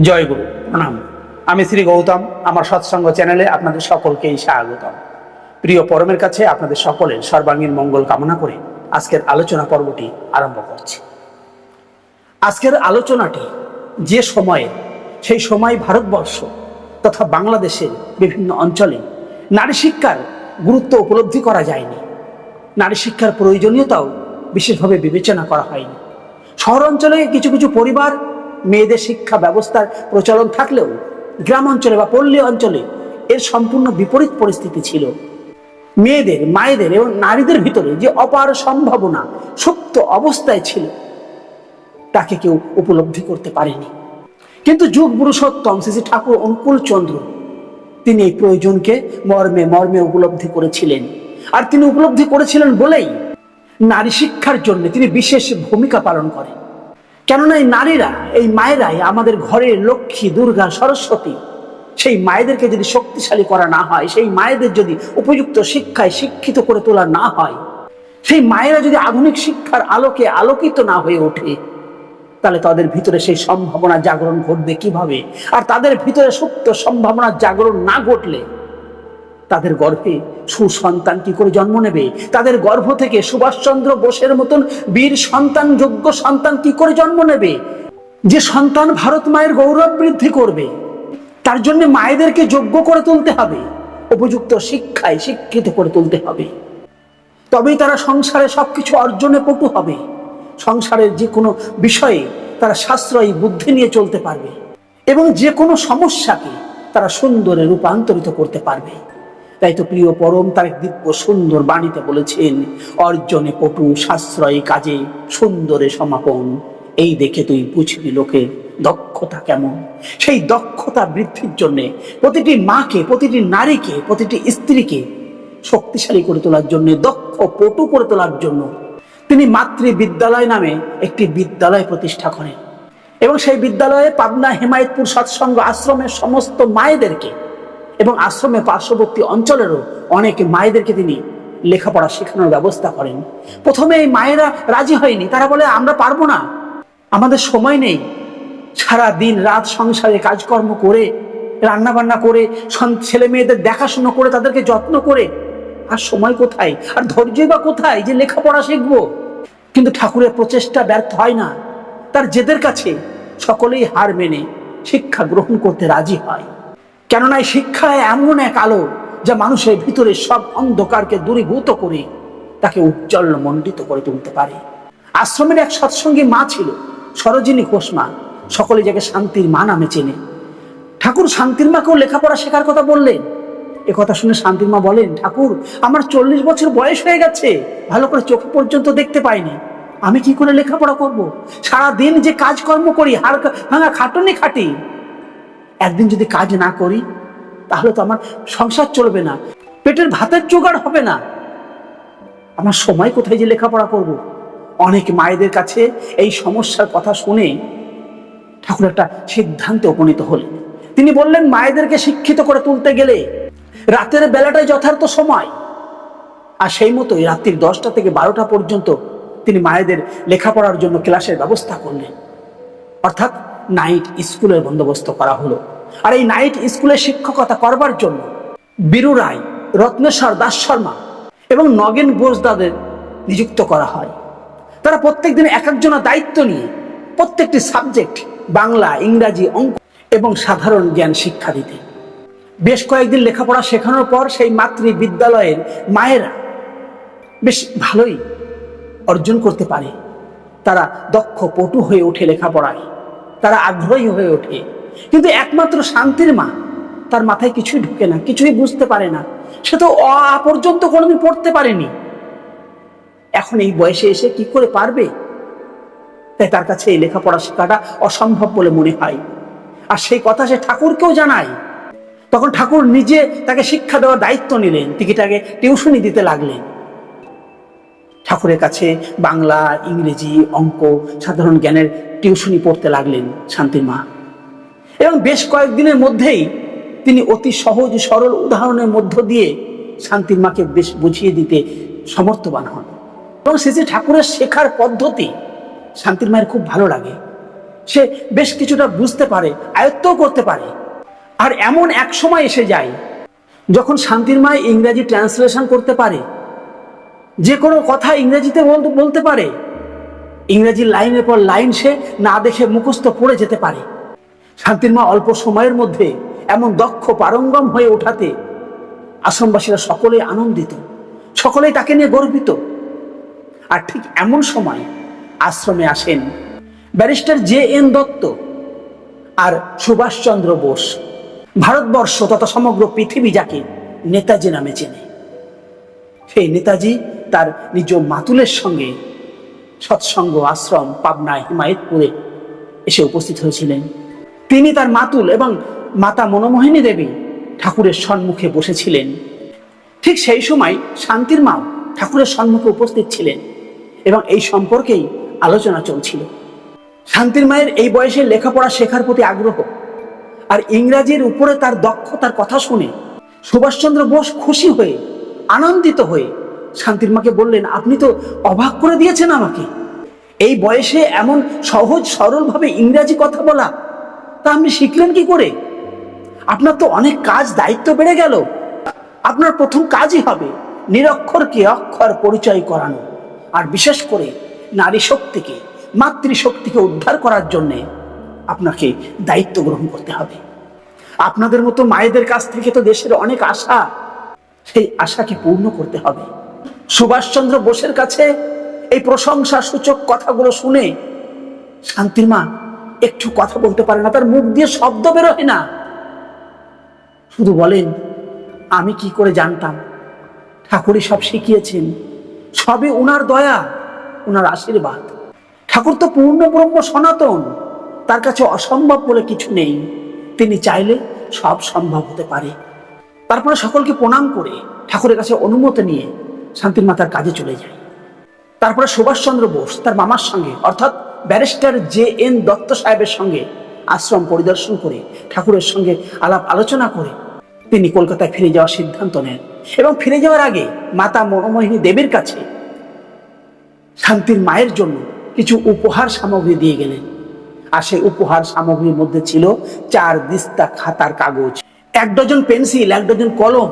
জয় গুরু। প্রণাম। আমি শ্রী গৌতম, আমার সৎসঙ্গ চ্যানেলে আপনাদের সকলকেই স্বাগতম। প্রিয় পরমের কাছে আপনাদের সকলের সর্বাঙ্গীন মঙ্গল কামনা করে আজকের আলোচনা পর্বটি আরম্ভ করছি। আজকের আলোচনাটি যে সময়ে, সেই সময় ভারতবর্ষ তথা বাংলাদেশের বিভিন্ন অঞ্চলে নারী শিক্ষার গুরুত্ব উপলব্ধি করা যায়নি। নারী শিক্ষার প্রয়োজনীয়তাও বিশেষভাবে বিবেচনা করা হয়নি। শহর অঞ্চলে কিছু কিছু পরিবার মেয়েদের শিক্ষা ব্যবস্থার প্রচলন থাকলেও গ্রাম অঞ্চলে বা পল্লী অঞ্চলে এর সম্পূর্ণ বিপরীত পরিস্থিতি ছিল। মেয়েদের, মায়েদের এবং নারীদের ভিতরে যে অপার সম্ভাবনা সুপ্ত অবস্থায় ছিল, তাকে কেউ উপলব্ধি করতে পারেনি। কিন্তু যুগ পুরুষোত্তম শ্রী ঠাকুর অনুকূল চন্দ্র, তিনি এই প্রয়োজনকে মর্মে মর্মে উপলব্ধি করেছিলেন। আর তিনি উপলব্ধি করেছিলেন বলেই নারী শিক্ষার জন্য তিনি বিশেষ ভূমিকা পালন করেন। কেননা এই নারীরা, এই মায়েরাই আমাদের ঘরের লক্ষ্মী, দুর্গা, সরস্বতী। সেই মায়েদেরকে যদি শক্তিশালী করা না হয়, সেই মায়েদের যদি উপযুক্ত শিক্ষায় শিক্ষিত করে তোলা না হয়, সেই মায়েরা যদি আধুনিক শিক্ষার আলোকে আলোকিত না হয়ে ওঠে, তাহলে তাদের ভিতরে সেই সম্ভাবনা জাগরণ ঘটবে কীভাবে? আর তাদের ভিতরে সুপ্ত সম্ভাবনা জাগরণ না ঘটলে তাদের গর্ভে সুসন্তান কি করে জন্ম নেবে? তাদের গর্ভ থেকে সুভাষচন্দ্র বোসের মতন বীর সন্তান, যোগ্য সন্তান কি করে জন্ম নেবে? যে সন্তান ভারত মায়ের গৌরব বৃদ্ধি করবে, তার জন্য মায়েদেরকে যোগ্য করে তুলতে হবে, উপযুক্ত শিক্ষায় শিক্ষিত করে তুলতে হবে। তবেই তারা সংসারে সবকিছু অর্জনে পটু হবে। সংসারের যে কোনো বিষয়ে তারা সাশ্রয়ী বুদ্ধি নিয়ে চলতে পারবে এবং যে কোনো সমস্যাকে তারা সুন্দরে রূপান্তরিত করতে পারবে। তাই তো প্রিয় পরম তার দিব্য সুন্দর বাণীতে বলেছেন, অর্জনে পটু সাশ্রয়ী কাজে সুন্দরে সমাপন। এই দেখে তুই বুঝবি লোকে দক্ষতা কেমন। সেই দক্ষতা বৃদ্ধির জন্যে প্রতিটি মাকে, প্রতিটি নারীকে, প্রতিটি স্ত্রীকে শক্তিশালী করে তোলার জন্য, দক্ষ, পটু করে তোলার জন্য তিনি মাতৃ বিদ্যালয় নামে একটি বিদ্যালয় প্রতিষ্ঠা করেন। এবং সেই বিদ্যালয়ে পাবনা হেমায়তপুর সৎসঙ্গ আশ্রমের সমস্ত মায়েদেরকে এবং আশ্রমে পার্শ্ববর্তী অঞ্চলেরও অনেক মায়েদেরকে তিনি লেখাপড়া শেখানোর ব্যবস্থা করেন। প্রথমে এই মায়েরা রাজি হয়নি। তারা বলে, আমরা পারব না। আমাদের সময় নেই। সারা দিন রাত সংসারে কাজকর্ম করে রান্না বান্না করে ছেলে মেয়েদের দেখাশুনো করে, তাদেরকে যত্ন করে। আর সময় কোথায়? আর ধৈর্যই বা কোথায় যে লেখাপড়া শিখব? কিন্তু ঠাকুরের প্রচেষ্টা ব্যর্থ হয় না। তার জেদের কাছে সকলেই হার মেনে শিক্ষা গ্রহণ করতে রাজি হয়। কেননা এই শিক্ষা এমন এক আলো যা মানুষের ভিতরে সব অন্ধকারকে দূরীভূত করে, তাকে উজ্জ্বল মণ্ডিত করে তুলতে পারে। আশ্রমের এক সৎসঙ্গী মা ছিল, সরোজিনী ঘোষ মা, সকলে যাকে শান্তির মা নামে চেনে। ঠাকুর শান্তির মাকেও লেখাপড়া শেখার কথা বললেন। এ কথা শুনে শান্তির মা বলেন, ঠাকুর, আমার চল্লিশ বছর বয়স হয়ে গেছে, ভালো করে চোখ পর্যন্ত দেখতে পাইনি। আমি কি করে লেখাপড়া করব? সারা দিন যে কাজকর্ম করি হাড় ভাঙা খাটনি খাটি। একদিন যদি কাজ না করি, তাহলে তো আমার সংসার চলবে না, পেটের ভাতের জোগাড় হবে না। আমার সময় কোথায় যে লেখাপড়া করব? অনেক মায়েদের কাছে এই সমস্যার কথা শুনে ঠাকুর একটা সিদ্ধান্তে উপনীত হলেন। তিনি বললেন, মায়েদেরকে শিক্ষিত করে তুলতে গেলে রাতের বেলাটাই যথার্থ সময়। আর সেই মতোই রাত্রির দশটা থেকে বারোটা পর্যন্ত তিনি মায়েদের লেখাপড়ার জন্য ক্লাসের ব্যবস্থা করলেন। অর্থাৎ নাইট স্কুলের বন্দোবস্ত করা হলো। আর এই নাইট স্কুলে শিক্ষকতা করবার জন্য বীরু রায়, রত্নেশ্বর দাস শর্মা এবং নগেন বোসদাদের নিযুক্ত করা হয়। তারা প্রত্যেক দিন এক একজনের দায়িত্ব নিয়ে প্রত্যেকটি সাবজেক্ট বাংলা, ইংরাজি, অঙ্ক এবং সাধারণ জ্ঞান শিক্ষা দিতে। বেশ কয়েকদিন লেখাপড়া শেখানোর পর সেই মাতৃ বিদ্যালয়ের মায়েরা বেশ ভালোই অর্জন করতে পারে। তারা দক্ষ, পটু হয়ে ওঠে লেখাপড়ায়। তারা আগ্রহী হয়ে ওঠে। কিন্তু একমাত্র শান্তির মা, তার মাথায় কিছুই ঢুকে না, কিছুই বুঝতে পারে না। সে তো অ পর্যন্ত কোনোদিন পড়তে পারেনি। এখন এই বয়সে এসে কি করে পারবে? তাই তার কাছে এই লেখাপড়া শেখাটা অসম্ভব বলে মনে হয়। আর সেই কথা সে ঠাকুরকেও জানায়। তখন ঠাকুর নিজে তাকে শিক্ষা দেওয়ার দায়িত্ব নিলেন তাকে টিউশনি দিতে লাগলেন। ঠাকুরের কাছে বাংলা, ইংরেজি, অঙ্ক, সাধারণ জ্ঞানের টিউশনি পড়তে লাগলেন শান্তির মা। এবং বেশ কয়েকদিনের মধ্যেই তিনি অতি সহজ সরল উদাহরণের মধ্য দিয়ে শান্তির মাকে বেশ বুঝিয়ে দিতে সমর্থবান হন। এবং সে যে ঠাকুরের শেখার পদ্ধতি শান্তির মায়ের খুব ভালো লাগে। সে বেশ কিছুটা বুঝতে পারে, আয়ত্তও করতে পারে। আর এমন এক সময় এসে যায় যখন শান্তির মায় ইংরাজি ট্রান্সলেশন করতে পারে। যে কোনো কথা ইংরেজিতে বলতে বলতে পারে। ইংরেজি লাইনের পর লাইন সে না দেখে মুখস্থ পড়ে যেতে পারে। শান্তির মা অল্প সময়ের মধ্যে এমন দক্ষ পারঙ্গম হয়ে ওঠাতে আশ্রমবাসীরা সকলে আনন্দিত, সকলেই তাকে নিয়ে গর্বিত। আর ঠিক এমন সময় আশ্রমে আসেন ব্যারিস্টার জে এন দত্ত আর সুভাষচন্দ্র বোস। ভারতবর্ষ তথা সমগ্র পৃথিবী যাকে নেতাজি নামে চেনে। সেই নেতাজি তার নিজ মাতুলের সঙ্গে সৎসঙ্গ আশ্রম পাবনা হিমায়তপুরে এসে উপস্থিত হয়েছিলেন। তিনি তার মাতুল এবং মাতা মনোমোহিনী দেবী ঠাকুরের সম্মুখে বসেছিলেন। ঠিক সেই সময় শান্তির মাও ঠাকুরের সম্মুখে উপস্থিত ছিলেন এবং এই সম্পর্কেই আলোচনা চলছিল। শান্তির মায়ের এই বয়সে লেখাপড়া শেখার প্রতি আগ্রহ আর ইংরাজির উপরে তার দক্ষতার কথা শুনে সুভাষচন্দ্র বোস খুশি হয়ে, আনন্দিত হয়ে শান্তির মাকে বললেন, আপনি তো অবাক করে দিয়েছেন আমাকে। এই বয়সে এমন সহজ সরলভাবে ইংরাজি কথা বলা তা আপনি শিখলেন কি করে? আপনার তো অনেক কাজ দায়িত্ব বেড়ে গেল। আপনার প্রথম কাজই হবে নিরক্ষরকে অক্ষর পরিচয় করানো। আর বিশেষ করে নারী শক্তিকে, মাতৃশক্তিকে উদ্ধার করার জন্যে আপনাকে দায়িত্ব গ্রহণ করতে হবে। আপনাদের মতো মায়েদের কাছ থেকে তো দেশের অনেক আশা, সেই আশাকে পূর্ণ করতে হবে। সুভাষচন্দ্র বোসের কাছে এই প্রশংসা সূচক কথাগুলো শুনে শান্তির মা একটু কথা বলতে পারে না, তার মুখ দিয়ে শব্দ বেরোয় না। শুধু বলেন, আমি কি করে জানতাম? ঠাকুরই সব শিখিয়েছেন। সবে উনার দয়া, উনার আশীর্বাদ। ঠাকুর তো পূর্ণ ব্রহ্ম সনাতন, তার কাছে অসম্ভব বলে কিছু নেই। তিনি চাইলে সব সম্ভব হতে পারে। তারপরে সকলকে প্রণাম করে ঠাকুরের কাছে অনুমতি নিয়ে শান্তির মাতার কাজে চলে যায়। তারপরে সুভাষচন্দ্র বোস তার মামার সঙ্গে, অর্থাৎ ব্যারিস্টার জে এন দত্ত সাহেবের সঙ্গে আশ্রম পরিদর্শন করে, ঠাকুরের সঙ্গে আলাপ আলোচনা করে তিনি কলকাতায় ফিরে যাওয়ার সিদ্ধান্ত নেন এবং ফিরে যাওয়ার আগে মাতা মনোমোহিনী দেবীর কাছে শান্তির মায়ের জন্য কিছু উপহার সামগ্রী দিয়ে গেলেন। আর সেই উপহার সামগ্রীর মধ্যে ছিল চার দিস্তা খাতার কাগজ, এক ডজন পেন্সিল, এক ডজন কলম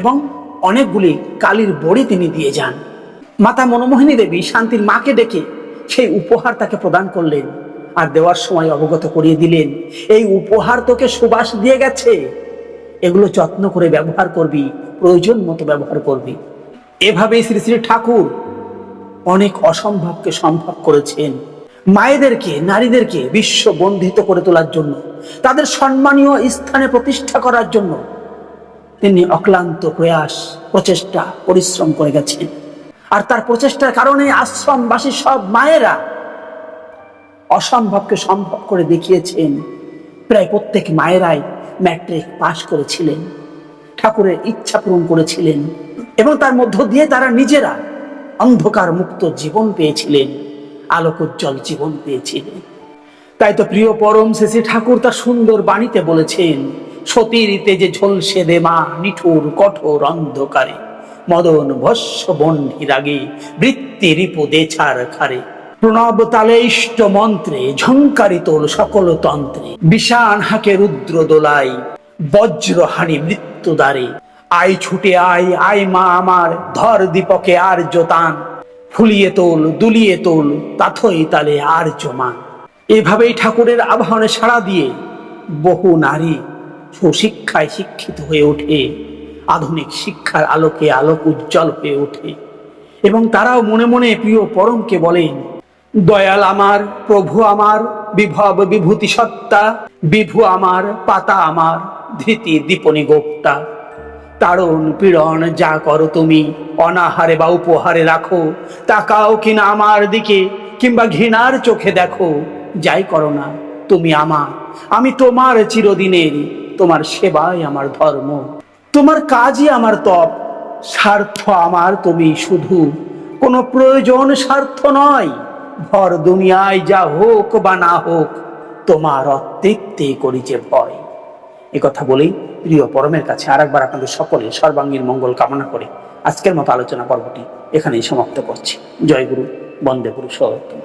এবং অনেকগুলি কালির বড়ি তিনি দিয়ে যান। মাতা মনোমোহিনী দেবী শান্তির মাকে ডেকে সেই উপহার তাকে প্রদান করলেন আর দেওয়ার সময় অবগত করিয়ে দিলেন, এই উপহার তোকে সুবাস দিয়ে গেছে। এগুলো যত্ন করে ব্যবহার করবি, প্রয়োজন মতো ব্যবহার করবি। এভাবেই শ্রী শ্রী ঠাকুর অনেক অসম্ভবকে সম্ভব করেছেন। মায়েদেরকে, নারীদেরকে বিশ্ব বন্ধিত করে তোলার জন্য, তাদের সম্মানীয় স্থানে প্রতিষ্ঠা করার জন্য তিনি অক্লান্ত প্রয়াস, প্রচেষ্টা, পরিশ্রম করে গেছেন। আর তার প্রচেষ্টার কারণে আশ্রমবাসী সব মায়েরা অসম্ভবকে সম্ভব করে দেখিয়েছেন। প্রায় প্রত্যেক মায়েরাই ম্যাট্রিক পাশ করেছিলেন, ঠাকুরের ইচ্ছা পূরণ করেছিলেন এবং তার মধ্য দিয়ে তারা নিজেরা অন্ধকার মুক্ত জীবন পেয়েছিলেন, আলোকোজ্জ্বল জীবন পেয়েছিলেন। তাই তো প্রিয় পরম শেষে ঠাকুর তার সুন্দর বাণীতে বলেছেন সতীরিতে যে ঝলসে দে মা নিঠুর কঠোর অন্ধকারে। মদন ভস্য বন্ডি রাগে, বৃত্তি রিপু দেছার খারে। প্রণব তালে ইষ্ট মন্ত্রে ঝঙ্কারি তোল সকল তন্ত্রে। বিষান হাকে রুদ্র দোলাই বজ্র হানি মৃত্যু দ্বারে। আয় ছুটে আয় আয় মা আমার, ধর দীপকে আর জোতান ফুলিয়ে তোল, দুলিয়ে তোল, তাথই তালে আর জমান এভাবেই ঠাকুরের আবাহনে সাড়া দিয়ে বহু নারী সুশিক্ষায় শিক্ষিত হয়ে ওঠে। আধুনিক শিক্ষার আলোকে আলোক উজ্জ্বল হয়ে ওঠে। এবং তারাও মনে মনে প্রিয় পরমকে বলেন, দয়াল আমার, প্রভু আমার, বিভব বিভূতি সত্তা, বিভু আমার, পাতা আমার, ধৃতি দীপনি গোপ্তা। তারণ পীড়ন যা করো তুমি, অনাহারে বা উপহারে রাখো। তাকাও কিনা আমার দিকে, কিংবা ঘৃণার চোখে দেখো। যাই করো না, তুমি আমার। আমি তোমার চিরদিনের, তোমার সেবাই আমার ধর্ম। তোমার কাজই আমার তপ। স্বার্থ আমার তুমি শুধু। কোনো প্রয়োজন স্বার্থ নয়। ভর দুনিয়ায় যা হোক বা না হোক, তোমার অত্যেত্তে করিছে ভয়। এ কথা বলেই প্রিয় পরমের কাছে আরেকবার আপনাদের সকলে সর্বাঙ্গীন মঙ্গল কামনা করে আজকের মতো আলোচনা পর্বটি এখানেই সমাপ্ত করছি। জয় গুরু, বন্দে গুরু সর্বোত্তম